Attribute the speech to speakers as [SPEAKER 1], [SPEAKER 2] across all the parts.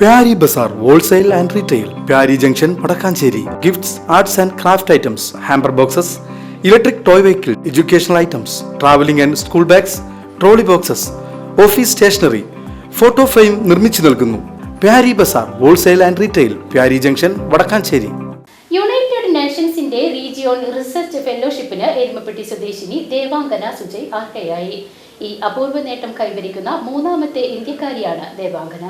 [SPEAKER 1] Pyari Bazar wholesale and retail Pyari junction Vadakkanchery. Gifts arts and craft items hamper boxes electric toy vehicle educational items travelling and school bags trolley boxes office stationery photo frame നിർമ്മിച്ചു നൽകുന്നു. Pyari Bazar wholesale and retail Pyari junction Vadakkanchery.
[SPEAKER 2] United നേഷൻസിന്റെ region research ഫെലോഷിപ്പിന് എരുമപ്പെട്ടി സ്വദേശിനി ദേവാംഗന സുജയ് അർഹയായി ഈ അപൂർവ നേട്ടം കൈവരിക്കുന്ന മൂന്നാമത്തെ ഇന്ത്യക്കാരിയാണ് ദേവാംഗന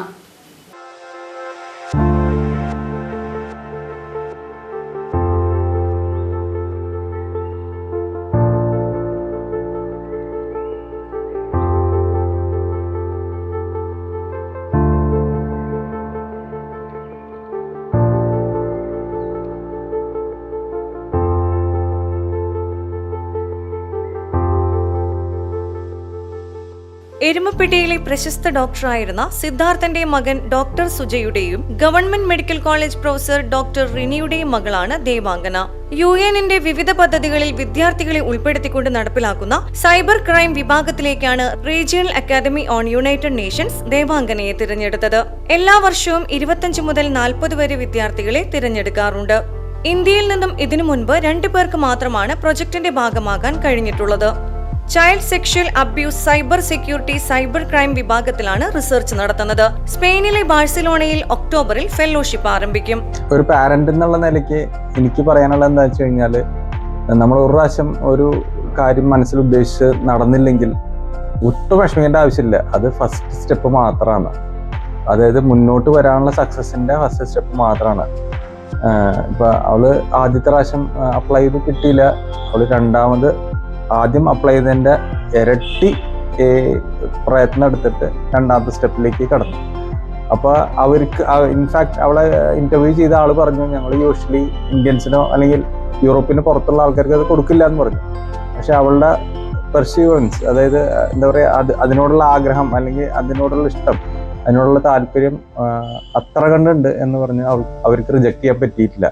[SPEAKER 3] എരുമപ്പെട്ടിയിലെ പ്രശസ്ത ഡോക്ടറായിരുന്ന സിദ്ധാർത്ഥന്റെ മകൻ doctor സുജയുടെയും government medical college professor doctor റിനിയുടെയും മകളാണ് ദേവാംഗന. യു എന്നിന്റെ വിവിധ പദ്ധതികളിൽ വിദ്യാർത്ഥികളെ ഉൾപ്പെടുത്തിക്കൊണ്ട് നടപ്പിലാക്കുന്ന cyber crime വിഭാഗത്തിലേക്കാണ് regional academy on united nations ദേവാംഗനയെ തിരഞ്ഞെടുത്തത്. എല്ലാ വർഷവും ഇരുപത്തഞ്ച് മുതൽ നാൽപ്പത് വരെ വിദ്യാർത്ഥികളെ തിരഞ്ഞെടുക്കാറുണ്ട്. ഇന്ത്യയിൽ നിന്നും ഇതിനു മുൻപ് രണ്ടു പേർക്ക് മാത്രമാണ് പ്രൊജക്ടിന്റെ ഭാഗമാകാൻ കഴിഞ്ഞിട്ടുള്ളത്. Child sexual abuse cyber security cyber crime വിഭാഗത്തിലാണ് റിസർച്ച് നടത്തുന്നത്. സ്പെയിനിലെ ബാഴ്സലോണയിൽ ഒക്ടോബറിൽ ഫെലോഷിപ്പ് ആരംഭിക്കും.
[SPEAKER 4] ഒരു പാരന്റ് എന്നുള്ള നിലയ്ക്ക് എനിക്ക് പറയാനുള്ളത് എന്താ വെച്ച് കഴിഞ്ഞാൽ നമ്മൾ ഒരു പ്രാവശ്യം ഒരു കാര്യം മനസ്സിൽ ഉദ്ദേശിച്ച് നടന്നില്ലെങ്കിൽ ഒട്ടും വിഷമിക്കേണ്ട ആവശ്യമില്ല. അത് ഫസ്റ്റ് സ്റ്റെപ്പ് മാത്രമാണ് അതായത് മുന്നോട്ട് വരാനുള്ള സക്സസിന്റെ ഫസ്റ്റ് സ്റ്റെപ്പ് മാത്രമാണ് ഇപ്പൊ അവൾ ആദ്യത്തെ പ്രാവശ്യം അപ്ലൈ ചെയ്ത് കിട്ടിയില്ല. അവൾ രണ്ടാമത് ആദ്യം അപ്ലൈ ചെയ്തതിന്റെ ഇരട്ടി പ്രയത്നം എടുത്തിട്ട് രണ്ടാമത്തെ സ്റ്റെപ്പിലേക്ക് കടന്നു. അപ്പോൾ അവർക്ക് ഇൻഫാക്ട് അവളെ ഇന്റർവ്യൂ ചെയ്ത ആൾ പറഞ്ഞു ഞങ്ങൾ യൂഷ്വലി ഇന്ത്യൻസിനോ അല്ലെങ്കിൽ യൂറോപ്പിന് പുറത്തുള്ള ആൾക്കാർക്ക് അത് കൊടുക്കില്ല എന്ന് പറഞ്ഞു. പക്ഷെ അവളുടെ പെർസ്യൂവൻസ് അതായത് എന്താ പറയുക അത് അതിനോടുള്ള ആഗ്രഹം അല്ലെങ്കിൽ അതിനോടുള്ള ഇഷ്ടം അതിനോടുള്ള താല്പര്യം അത്ര കണ്ടുണ്ട് എന്ന് പറഞ്ഞ് അവൾ അവർക്ക് റിജക്ട് ചെയ്യാൻ പറ്റിയിട്ടില്ല.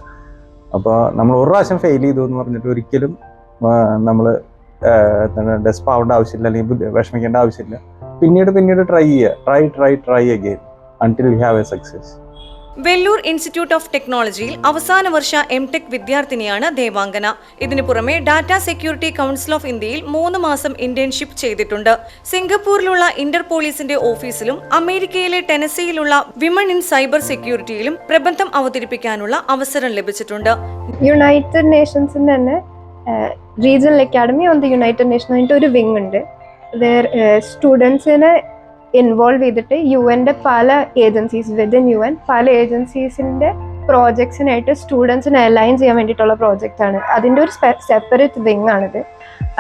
[SPEAKER 4] അപ്പോൾ നമ്മൾ ഒരു പ്രാവശ്യം ഫെയിൽ ചെയ്തു എന്ന് പറഞ്ഞിട്ട് ഒരിക്കലും നമ്മൾ ഡെസ്പ് ആവേണ്ട ആവശ്യമില്ല അല്ലെങ്കിൽ വിഷമിക്കേണ്ട ആവശ്യമില്ല. പിന്നീട് പിന്നീട് ട്രൈ ചെയ്യുക. Try try try again until you have a success
[SPEAKER 3] Vellore institute of ടെക്നോളജിയിൽ അവസാന വർഷ എം ടെക് വിദ്യാർത്ഥിനിയാണ് ദേവാംഗന ഇതിനു പുറമെ ഡാറ്റ സെക്യൂരിറ്റി കൗൺസിൽ ഓഫ് ഇന്ത്യയിൽ മൂന്ന് മാസം ഇന്റേൺഷിപ്പ് ചെയ്തിട്ടുണ്ട്. സിംഗപ്പൂരിലുള്ള ഇന്റർപോളീസിന്റെ ഓഫീസിലും അമേരിക്കയിലെ ടെനസിയിലുള്ള വിമൺ ഇൻ സൈബർ സെക്യൂരിറ്റിയിലും പ്രബന്ധം അവതരിപ്പിക്കാനുള്ള അവസരം ലഭിച്ചിട്ടുണ്ട്.
[SPEAKER 5] യുണൈറ്റഡ് നേഷൻസിന് തന്നെ regional academy on the united nation ആയിട്ട് ഒരു വിങ് ഉണ്ട്. വേർ സ്റ്റുഡൻസിനെ ഇൻവോൾവ് ചെയ്തിട്ട് യു എന്റെ പല ഏജൻസീസ് വിതിൻ യു എൻ പല ഏജൻസീസിന്റെ പ്രോജക്ട്സിനായിട്ട് സ്റ്റുഡൻസിനെ അലൈൻ ചെയ്യാൻ വേണ്ടിയിട്ടുള്ള ആണ്. അതിന്റെ ഒരു സെപ്പറേറ്റ് വിങ് ആണിത്.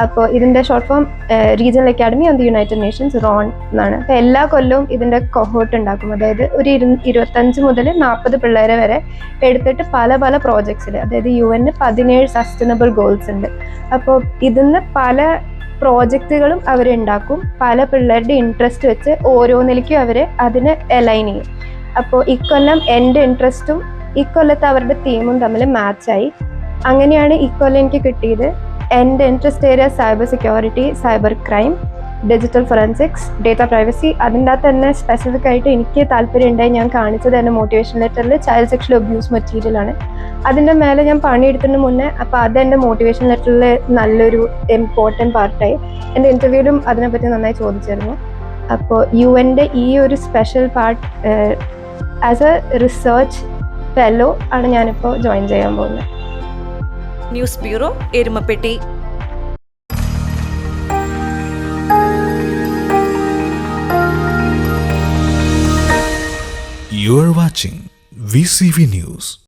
[SPEAKER 5] അപ്പോൾ ഇതിന്റെ short form regional academy on the united nations Ron എന്നാണ്. അപ്പോൾ എല്ലാ കൊല്ലവും ഇതിന്റെ കൊഹോട്ട് ഉണ്ടാക്കും. അതായത് ഒരു ഇരു ഇരുപത്തഞ്ച് മുതൽ നാൽപ്പത് പിള്ളേരെ വരെ എടുത്തിട്ട് പല പല പ്രോജക്ട്സിൽ അതായത് യു എന്ന് പതിനേഴ് സസ്റ്റനബിൾ ഗോൾസ് ഉണ്ട്. അപ്പോൾ ഇതിന്ന് പല പ്രോജക്റ്റുകളും അവരുണ്ടാക്കും പല പിള്ളേരുടെ ഇൻട്രസ്റ്റ് വെച്ച് ഓരോന്നിലേക്കും അവർ അതിനെ അലൈൻ ചെയ്യും. അപ്പോൾ ഇക്കൊല്ലം എന്റെ ഇൻട്രസ്റ്റും ഇക്കൊല്ലത്തെ അവരുടെ തീമും തമ്മിൽ മാച്ചായി അങ്ങനെയാണ് ഇക്കൊല്ലം എനിക്ക് കിട്ടിയത്. എന്റെ interest area cyber security cyber crime digital forensics data privacy അതിന്റെ തന്നെ സ്പെസിഫിക് ആയിട്ട് എനിക്ക് താല്പര്യം ഉണ്ടായി. ഞാൻ കാണിച്ചത് എന്റെ മോട്ടിവേഷൻ ലെറ്ററിൽ ചൈൽഡ് സെക്ഷൽ അബ്യൂസ് മെറ്റീരിയൽ ആണ്. അതിന്റെ മേലെ ഞാൻ പണിയെടുത്തതിന് മുന്നേ അപ്പോൾ അത് എന്റെ മോട്ടിവേഷൻ ലെറ്ററിൽ നല്ലൊരു ഇമ്പോർട്ടന്റ് പാർട്ടായി എന്റെ ഇന്റർവ്യൂവിലും അതിനെപ്പറ്റി നന്നായി ചോദിച്ചിരുന്നു അപ്പോൾ യു എന്റെ ഈ ഒരു special part as a research fellow ആണ് ഞാനിപ്പോൾ ജോയിൻ ചെയ്യാൻ പോകുന്നത്
[SPEAKER 3] news bureau Erumapetty
[SPEAKER 6] You are watching VCV News.